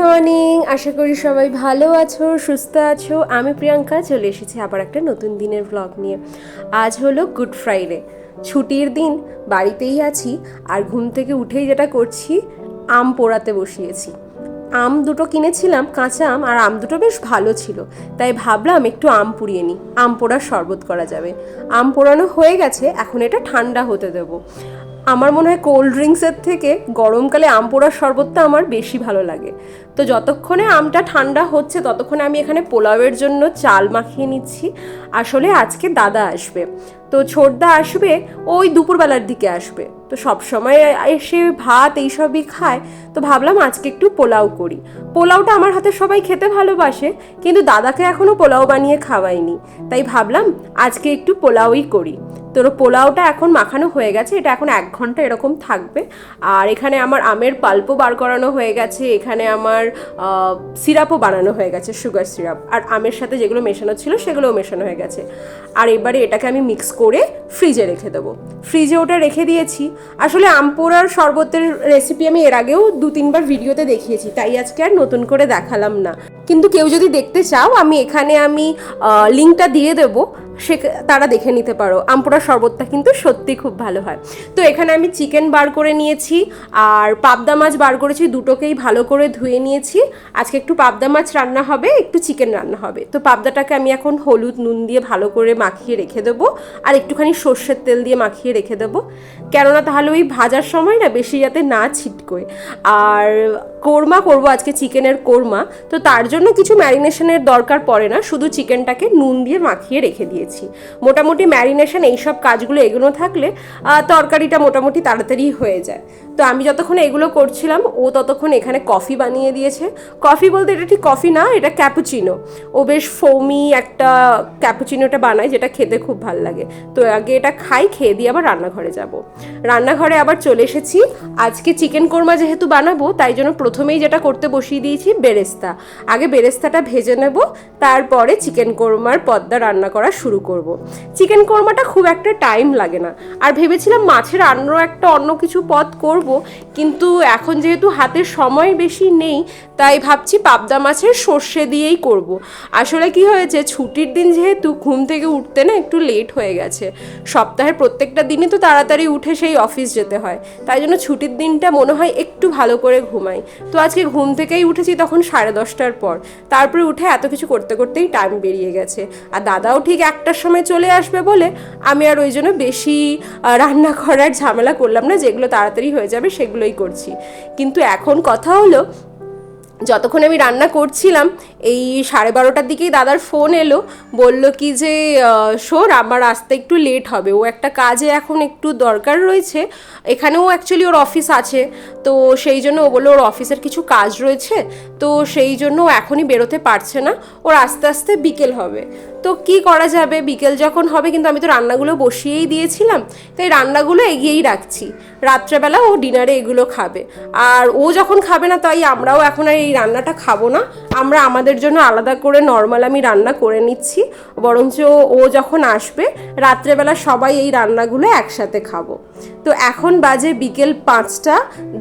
Morning, আশা করি সবাই ভালো আছো, সুস্থ আছো। আমি প্রিয়াঙ্কা, চলে এসেছি আবার একটা নতুন দিনের ব্লগ নিয়ে। আজ হলো গুড ফ্রাইডে ছুটির দিন, বাড়িতেই আছি, আর ঘুম থেকে উঠেই যেটা করছি, আম পোড়াতে বসিয়েছি। আম দুটো কিনেছিলাম, কাঁচা আম, আর আম দুটো বেশ ভালো ছিল। তাই ভাবলাম একটু আম পুড়িয়ে নিই। আম পোড়ার শরবত করা যাবে। আম পোড়ানো হয়ে গেছে, এখন এটা ঠান্ডা হতে দেবো। আমার মনে হয় কোল্ড ড্রিঙ্কসের থেকে গরমকালে আম পোড়ার শরবতটা আমার বেশি ভালো লাগে। তো যতক্ষণে আমটা ঠান্ডা হচ্ছে, ততক্ষণে আমি এখানে পোলাওয়ের জন্য চাল মাখিয়ে নিচ্ছি। আসলে আজকে দাদা আসবে। তো ছোটদা আসবে, ওই দুপুরবেলার দিকে আসবে। তো সব সময় এসে ভাত এইসবই খায়। তো ভাবলাম আজকে একটু পোলাও করি। পোলাওটা আমার হাতে সবাই খেতে ভালোবাসে, কিন্তু দাদাকে এখনও পোলাও বানিয়ে খাওয়াইনি। তাই ভাবলাম আজকে একটু পোলাওই করি। তোর পোলাওটা এখন মাখানো হয়ে গেছে, এটা এখন এক ঘণ্টা এরকম থাকবে। আর এখানে আমার আমের পাল্পও বার করানো হয়ে গেছে, এখানে আমার সিরাপও বানানো হয়ে গেছে, সুগার সিরাপ। আর আমের সাথে যেগুলো মেশানো ছিল সেগুলোও মেশানো হয়ে গেছে। আর এবারে এটাকে আমি মিক্স করে ফ্রিজে রেখে দেবো। ফ্রিজে ওটা রেখে দিয়েছি। আসলে আম পোড়ার শরবতের রেসিপি আমি এর আগেও দু তিনবার ভিডিওতে দেখিয়েছি, তাই আজকে আর নতুন করে দেখালাম না। কিন্তু কেউ যদি দেখতে চাও, আমি এখানে আমি লিঙ্কটা দিয়ে দেবো। সে তারা দেখে নিতে পারো। আমপোড়া শরবতটা কিন্তু সত্যি খুব ভালো হয়। তো এখানে আমি চিকেন বার করে নিয়েছি, আর পাবদা মাছ বার করেছি, দুটোকেই ভালো করে ধুয়ে নিয়েছি। আজকে একটু পাবদা মাছ রান্না হবে, একটু চিকেন রান্না হবে। তো পাবদাটাকে আমি এখন হলুদ নুন দিয়ে ভালো করে মাখিয়ে রেখে দেবো, আর একটুখানি সর্ষের তেল দিয়ে মাখিয়ে রেখে দেবো। কেননা তাহলে ওই ভাজার সময় না বেশি যাতে না ছিটকোয়। আর কোরমা করব, আজকে চিকেনের কোরমা। তো তার জন্য কিছু ম্যারিনেশনের দরকার পড়ে না, শুধু চিকেনটাকে নুন দিয়ে মাখিয়ে রেখে দিয়েছি। মোটামুটি ম্যারিনেশন, এইসব কাজগুলো এগুলো থাকলে তরকারিটা মোটামুটি তাড়াতাড়ি হয়ে যায়। তো আমি যতক্ষণ এগুলো করছিলাম, ও ততক্ষণ এখানে কফি বানিয়ে দিয়েছে। কফি বলতে এটা ঠিক কফি না, এটা ক্যাপুচিনো। ও বেশ ফোমি একটা ক্যাপুচিনোটা বানায়, যেটা খেতে খুব ভালো লাগে। তো আগে এটা খাই, খেয়ে দিয়ে আবার রান্নাঘরে যাব। রান্নাঘরে আবার চলে এসেছি। আজকে চিকেন কোরমা যেহেতু বানাবো, তাই জন্য প্রথমেই যেটা করতে বসিয়ে দিয়েছি, বেরেস্তা। আগে বেরেস্তাটা ভেজে নেব, তারপরে চিকেন কোরমার পদ্মা রান্না করা শুরু করব। চিকেন কোরমাটা খুব একটা টাইম লাগে না। আর ভেবেছিলাম মাছের অন্য একটা অন্য কিছু পদ করব, কিন্তু এখন যেহেতু হাতের সময় বেশি নেই, তাই ভাবছি পাবদা মাছের সর্ষে দিয়েই করব। আসলে কি হয়েছে, ছুটির দিন যেহেতু ঘুম থেকে উঠতে না একটু লেট হয়ে গেছে। সপ্তাহের প্রত্যেকটা দিনই তো তাড়াতাড়ি উঠে সেই অফিস যেতে হয়। তাই জন্য ছুটির দিনটা মনে হয় একটু ভালো করে ঘুমাই। তো আজকে ঘুম থেকেই উঠেছি তখন সাড়ে দশটার পর। তারপরে উঠে এত কিছু করতে করতেই টাইম বেরিয়ে গেছে। আর দাদাও ঠিক একটার সময় চলে আসবে বলে আমি আর ওই জন্য বেশি রান্না করার ঝামেলা করলাম না, যেগুলো তাড়াতাড়ি হয়ে যাবে সেগুলোই করছি। কিন্তু এখন কথা হলো যতক্ষণ আমি রান্না করছিলাম, এই সাড়ে বারোটার দিকেই দাদার ফোন এলো, বলল কি যে শোর আমার আসতে একটু লেট হবে। ও একটা কাজে এখন একটু দরকার রয়েছে। এখানেও অ্যাকচুয়ালি ওর অফিস আছে। তো সেই জন্য ও বলল, ওর অফিসের কিছু কাজ রয়েছে। তো সেই জন্য ও এখনই বেরোতে পারছে না। ওর আস্তে আস্তে বিকেল হবে। তো কি করা যাবে? বিকেল যখন হবে, কিন্তু আমি তো রান্নাগুলো বসিয়েই দিয়েছিলাম। তাই রান্নাগুলো এগিয়েই রাখছি। রাত্রেবেলা ও ডিনারে এগুলো খাবে। আর ও যখন খাবে না, তাই আমরাও এখন আর এই রান্নাটা খাব না। আমরা আমাদের জন্য আলাদা করে নর্মাল আমি রান্না করে নিচ্ছি। বরঞ্চ ও যখন আসবে, রাত্রেবেলা সবাই এই রান্নাগুলো একসাথে খাব। তো এখন বাজে বিকেল পাঁচটা,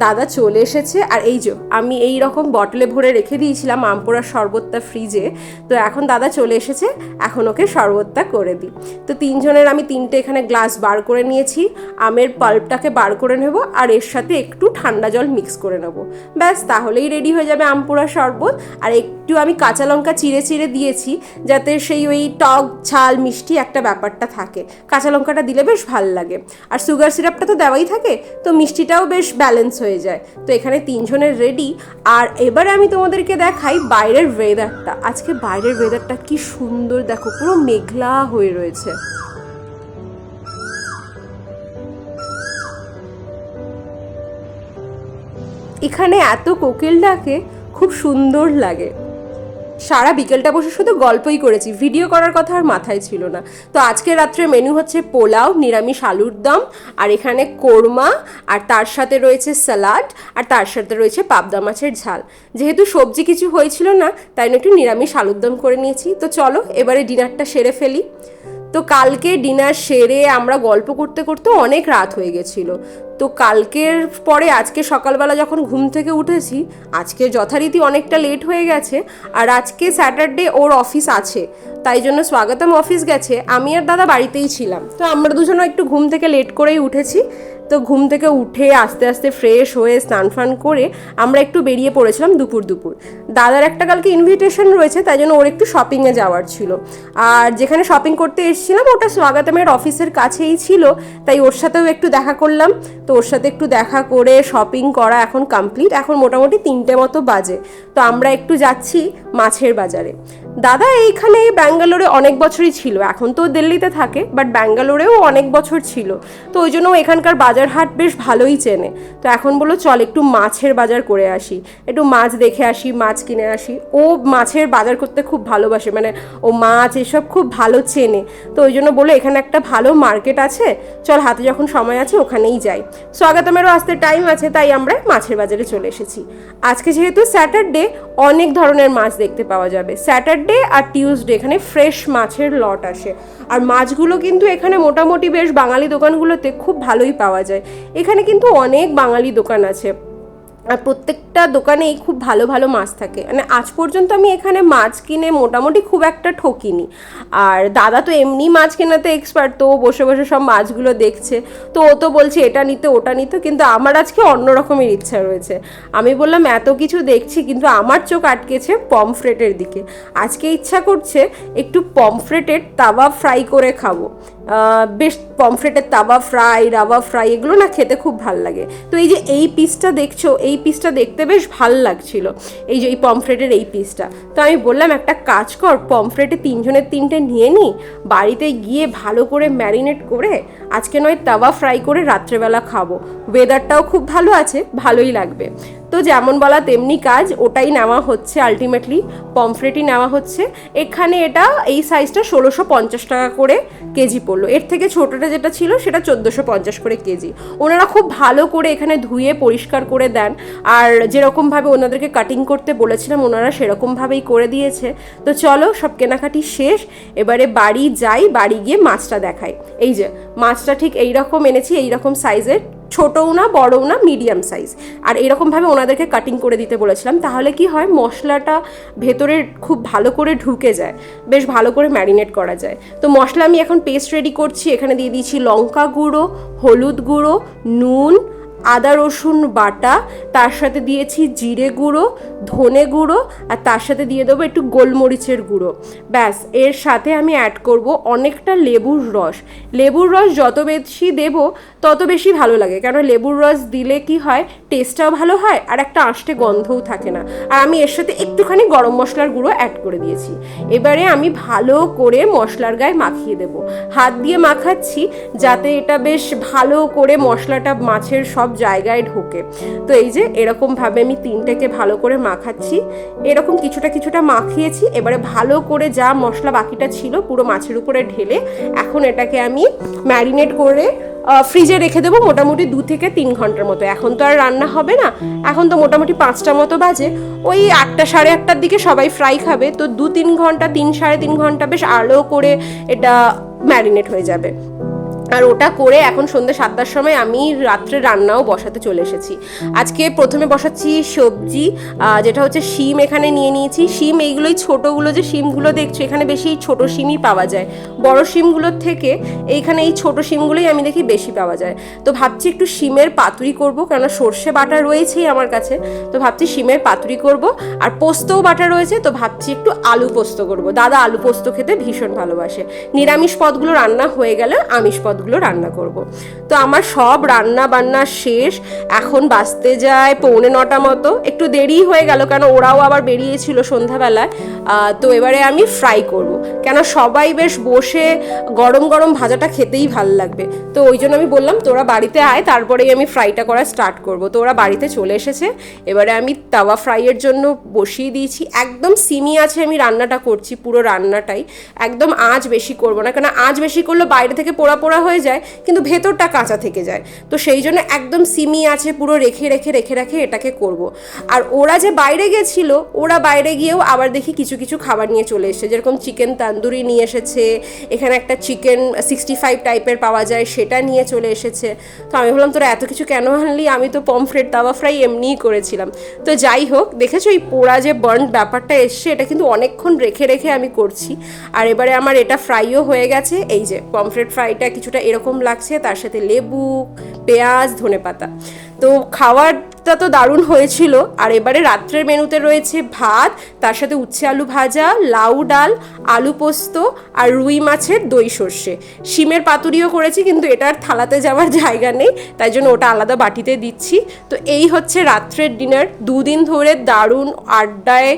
দাদা চলে এসেছে। আর এই যে, আমি এই রকম বটলে ভরে রেখে দিয়েছিলাম আমপোড়ার শরবতটা ফ্রিজে তো এখন দাদা চলে এসেছে, এখন ওকে শরবতটা করে দিই। তো তিনজনের আমি তিনটে এখানে গ্লাস বার করে নিয়েছি। আমের পাল্পটাকে বার করে নেব আর এর সাথে একটু ঠান্ডা জল মিক্স করে নেব। ব্যাস, তাহলেই রেডি হয়ে যাবে আমপোড়া শরবত। আর একটু আমি কাঁচা লঙ্কা চিড়ে চিড়ে দিয়েছি, যাতে সেই ওই টক, ঝাল, মিষ্টি একটা ব্যাপারটা থাকে। কাঁচা লঙ্কাটা দিলে বেশ ভালো লাগে। আর সুগার সিরাপটা তো দেওয়াই থাকে, তো মিষ্টিটাও বেশ ব্যালেন্স হয়ে যায়। তো এখানে তিনজনের রেডি আর এবারে আমি তোমাদেরকে দেখাই বাইরের ওয়েদারটা আজকে বাইরের ওয়েদারটা কি সুন্দর, দেখো, পুরো মেঘলা হয়ে রয়েছে। এখানে এত কোকিল ডাকে, খুব সুন্দর লাগে। সারা বিকেলটা বসে শুধু গল্পই করেছি, ভিডিও করার কথা আর মাথায় ছিল না। তো আজকে রাত্রে মেনু হচ্ছে পোলাও, নিরামিষ আলুর দম, আর এখানে কোরমা, আর তার সাথে রয়েছে স্যালাড আর তার সাথে রয়েছে পাবদা মাছের ঝাল। যেহেতু সবজি কিছু হয়েছিল না, তাই একটু নিরামিষ আলুর দম করে নিয়েছি। তো চলো, এবারে ডিনারটা সেরে ফেলি। তো কালকে ডিনার সেরে আমরা গল্প করতে করতে অনেক রাত হয়ে গেছিল। তো কালকের পরে আজকে সকালবেলা যখন ঘুম থেকে উঠেছি, আজকে যথারীতি অনেকটা লেট হয়ে গেছে আর আজকে স্যাটারডে ওর অফিস আছে, তাই জন্য স্বাগতম অফিস গেছে। আমি আর দাদা বাড়িতেই ছিলাম। তো আমরা দুজনও একটু ঘুম থেকে লেট করেই উঠেছি। তো ঘুম থেকে উঠে আস্তে আস্তে ফ্রেশ হয়ে স্নান ফান করে আমরা একটু বেরিয়ে পড়েছিলাম দুপুর দুপুর। দাদার একটা কালকে ইনভিটেশন রয়েছে, তাই জন্য ওর একটু শপিংয়ে যাওয়ার ছিল। আর যেখানে শপিং করতে এসেছিলাম, ওটা স্বাগতমের অফিসের কাছেই ছিল, তাই ওর সাথেও একটু দেখা করলাম। তো ওর সাথে একটু দেখা করে শপিং করা এখন কমপ্লিট এখন মোটামুটি তিনটে মতো বাজে। তো আমরা একটু যাচ্ছি মাছের বাজারে। দাদা, এইখানে ব্যাঙ্গালোরে অনেক বছরই ছিল, এখন তো দিল্লিতে থাকে বাট ব্যাঙ্গালোরেও অনেক বছর ছিল। তো ওই জন্য এখানকার বাজার হাট বেশ ভালোই চেনে। তো এখন বলল চল একটু মাছের বাজার করে আসি। একটু মাছ দেখে আসি, মাছ কিনে আসি। ও মাছের বাজার করতে খুব ভালোবাসে মানে ও মাছ এসব খুব ভালো চেনে। তো ওই জন্য বলল এখানে একটা ভালো মার্কেট আছে। চল, হাতে যখন সময় আছে ওখানেই যাই। স্বাগতমেরও আসতে টাইম আছে, তাই আমরা মাছের বাজারে চলে এসেছি। আজকে যেহেতু স্যাটারডে, অনেক ধরনের মাছ দেখতে পাওয়া যাবে। স্যাটারডে আর টিউসডে এখানে ফ্রেশ মাছের লট আসে। আর মাছগুলো কিন্তু এখানে মোটামুটি বেশ বাঙালি দোকানগুলোতে খুব ভালোই পাওয়া যায়। এখানে কিন্তু অনেক বাঙালি দোকান আছে। আর প্রত্যেকটা দোকানেই খুব ভালো ভালো মাছ থাকে। মানে আজ পর্যন্ত আমি এখানে মাছ কিনে মোটামুটি খুব একটা ঠকিনি। আর দাদা তো এমনি মাছ কেনাতে এক্সপার্ট তো বসে বসে সব মাছগুলো দেখছে। তো ও তো বলছে, এটা নিতে, ওটা নিতে। কিন্তু আমার আজকে অন্য রকমের ইচ্ছা রয়েছে। আমি বললাম, এত কিছু দেখছি, কিন্তু আমার চোখ আটকেছে পমফ্রেটের দিকে। আজকে ইচ্ছা করছে একটু পমফ্রেটের তাওয়া ফ্রাই করে খাব। বেশ পমফ্রেটের তাওয়া ফ্রাই রাওয়া ফ্রাই এগুলো না খেতে খুব ভালো লাগে। তো এই যে এই পিসটা দেখছ, এই পিসটা দেখতে বেশ ভালো লাগছিল, এই যে এই পমফ্রেটের এই পিসটা তো আমি বললাম, একটা কাজ কর পমফ্রেটে তিনজনের তিনটে নিয়ে নিই বাড়িতে গিয়ে ভালো করে ম্যারিনেট করে, আজকে নয় তাওয়া ফ্রাই করে রাত্রেবেলা খাব। ওয়েদারটাও খুব ভালো আছে, ভালোই লাগবে। তো যেমন বলা তেমনি কাজ, ওটাই নেওয়া হচ্ছে আলটিমেটলি পমফ্রেটই নেওয়া হচ্ছে। এখানে এটা, এই সাইজটা ষোলোশো পঞ্চাশ টাকা করে কেজি পড়ল। এর থেকে ছোটোটা যেটা ছিল, সেটা চোদ্দোশো পঞ্চাশ করে কেজি। ওনারা খুব ভালো করে এখানে ধুয়ে, পরিষ্কার করে দেন। আর যেরকমভাবে ওনাদেরকে কাটিং করতে বলেছিলাম, ওনারা সেরকমভাবেই করে দিয়েছে। তো চলো, সব কেনাকাটি শেষ। এবারে বাড়ি যাই, বাড়ি গিয়ে মাছটা দেখাই। এই যে, মাছটা ঠিক এই রকম এনেছি এই রকম সাইজের ছোটও না, বড়ও না মিডিয়াম সাইজ আর এরকমভাবে ওনাদেরকে কাটিং করে দিতে বলেছিলাম, তাহলে কি হয়, মশলাটা ভেতরে খুব ভালো করে ঢুকে যায়, বেশ ভালো করে ম্যারিনেট করা যায়। তো মশলা আমি এখন পেস্ট রেডি করছি, এখানে দিয়ে দিয়েছি লঙ্কা গুঁড়ো, হলুদ গুঁড়ো, নুন আদা, রসুন বাটা, তার সাথে দিয়েছি জিরে গুঁড়ো, ধনে গুঁড়ো, আর তার সাথে দিয়ে দেবো একটু গোলমরিচের গুঁড়ো। ব্যাস, এর সাথে আমি অ্যাড করব অনেকটা লেবুর রস। লেবুর রস যত বেশি দেবো, তত বেশি ভালো লাগে। কারণ লেবুর রস দিলে কি হয় টেস্টটাও ভালো হয়, আর একটা আষ্টে গন্ধও থাকে না। আর আমি এর সাথে একটুখানি গরম মশলার গুঁড়ো অ্যাড করে দিয়েছি। এবারে আমি ভালো করে মশলার গায়ে মাখিয়ে দেবো। হাত দিয়ে মাখাচ্ছি, যাতে এটা বেশ ভালো করে মশলাটা মাছের সব জায়গায় ঢোকে। তো এই যে এরকমভাবে আমি তিনটেকে ভালো করে মাখাচ্ছি। এরকম কিছুটা কিছুটা মাখিয়েছি। এবারে ভালো করে যা মশলা বাকিটা ছিল পুরো মাছের উপরে ঢেলে এখন এটাকে আমি ম্যারিনেট করে ফ্রিজে রেখে দেবো মোটামুটি দু থেকে তিন ঘণ্টার মতো। এখন তো আর রান্না হবে না। এখন তো মোটামুটি পাঁচটা মতো বাজে। ওই আটটা সাড়ে আটটার দিকে সবাই ফ্রাই খাবে। তো দু তিন ঘণ্টা, তিন সাড়ে তিন ঘণ্টা বেশ আলো করে এটা ম্যারিনেট হয়ে যাবে। আর ওটা করে এখন সন্ধ্যে সাতটার সময় আমি রাত্রে রান্নাও বসাতে চলে এসেছি। আজকে প্রথমে বসাচ্ছি সবজি যেটা হচ্ছে শিম এখানে নিয়ে নিয়েছি। শিম এইগুলোই ছোটোগুলো যে শিমগুলো দেখছ, এখানে বেশি ছোটো শিমই পাওয়া যায়। বড় শিমগুলোর থেকে এইখানে এই ছোটো শিমগুলোই আমি দেখি বেশি পাওয়া যায়। তো ভাবছি একটু শিমের পাতুরি করব, কেননা সর্ষে বাটা রয়েছেই আমার কাছে। তো ভাবছি শিমের পাতুরি করব। আর পোস্তও বাটা রয়েছে, তো ভাবছি একটু আলু পোস্ত করব। দাদা আলু পোস্ত খেতে ভীষণ ভালোবাসে। নিরামিষ পদগুলো রান্না হয়ে গেলে আমিষ পদগুলো রান্না করব। তো আমার সব রান্না বান্না শেষ। এখন বাঁচতে যায় পৌনে নটা মতো। একটু দেরি হয়ে গেল কেন ওরাও আবার বেরিয়েছিল সন্ধ্যাবেলায়। তো এবারে আমি ফ্রাই করব। কেন সবাই বেশ বসে গরম গরম ভাজাটা খেতেই ভালো লাগবে। তো ওই জন্য আমি বললাম, তোরা বাড়িতে আয়, তারপরেই আমি ফ্রাইটা করা স্টার্ট করব। তো ওরা বাড়িতে চলে এসেছে। এবারে আমি তাওয়া ফ্রাইয়ের জন্য বসিয়ে দিয়েছি। একদম সিমি আছে, আমি রান্নাটা করছি, পুরো রান্নাটাই। একদম আঁচ বেশি করব না। কেন আঁচ বেশি করলে বাইরে থেকে পোড়া পোড়া হয়ে যায়, কিন্তু ভেতরটা কাঁচা থেকে যায়। তো সেই জন্য একদম সিমি আছে, পুরো রেখে রেখে রেখে রেখে এটাকে করব। আর ওরা যে বাইরে গেছিল, ওরা বাইরে গিয়েও আবার দেখি কিছু কিছু খাবার নিয়ে চলে এসেছে। যেরকম চিকেন তান্দুরি নিয়ে এসেছে, এখানে একটা চিকেন সিক্সটি ফাইভ টাইপের পাওয়া যায়, সেটা নিয়ে চলে এসেছে। তো আমি বললাম তোরা এত কিছু কেন আনলি? আমি তো পমফ্রেট তাওয়া ফ্রাই এমনিই করেছিলাম। তো যাই হোক, দেখেছ এই পোড়া যে বার্ন ব্যাপারটা এসছে, এটা কিন্তু অনেকক্ষণ রেখে রেখে আমি করছি। আর এবারে আমার এটা ফ্রাইও হয়ে গেছে। এই যে পমফ্রেট ফ্রাইটা কিছুটা এরকম লাগছে তার সাথে লেবু পেঁয়াজ ধনে পাতা তো খাওয়ারটা তো দারুণ হয়েছিল। আর এবারে রাত্রের মেনুতে রয়েছে ভাত, তার সাথে উচ্ছে আলু ভাজা, লাউ ডাল, আলু পোস্ত আর রুই মাছের দই সর্ষে। শিমের পাতুরিও করেছি, কিন্তু এটার থালাতে যাওয়ার জায়গা নেই, তাই জন্য ওটা আলাদা বাটিতে দিচ্ছি। তো এই হচ্ছে রাত্রের ডিনার। দুদিন ধরে দারুণ আড্ডায়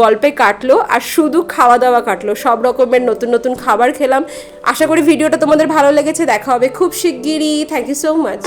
গল্পে কাটলো আর শুধু খাওয়া দাওয়া কাটলো। সব রকমের নতুন নতুন খাবার খেলাম। আশা করি ভিডিওটা তোমাদের ভালো লেগেছে। দেখা হবে খুব শিগগিরই। Thank you so much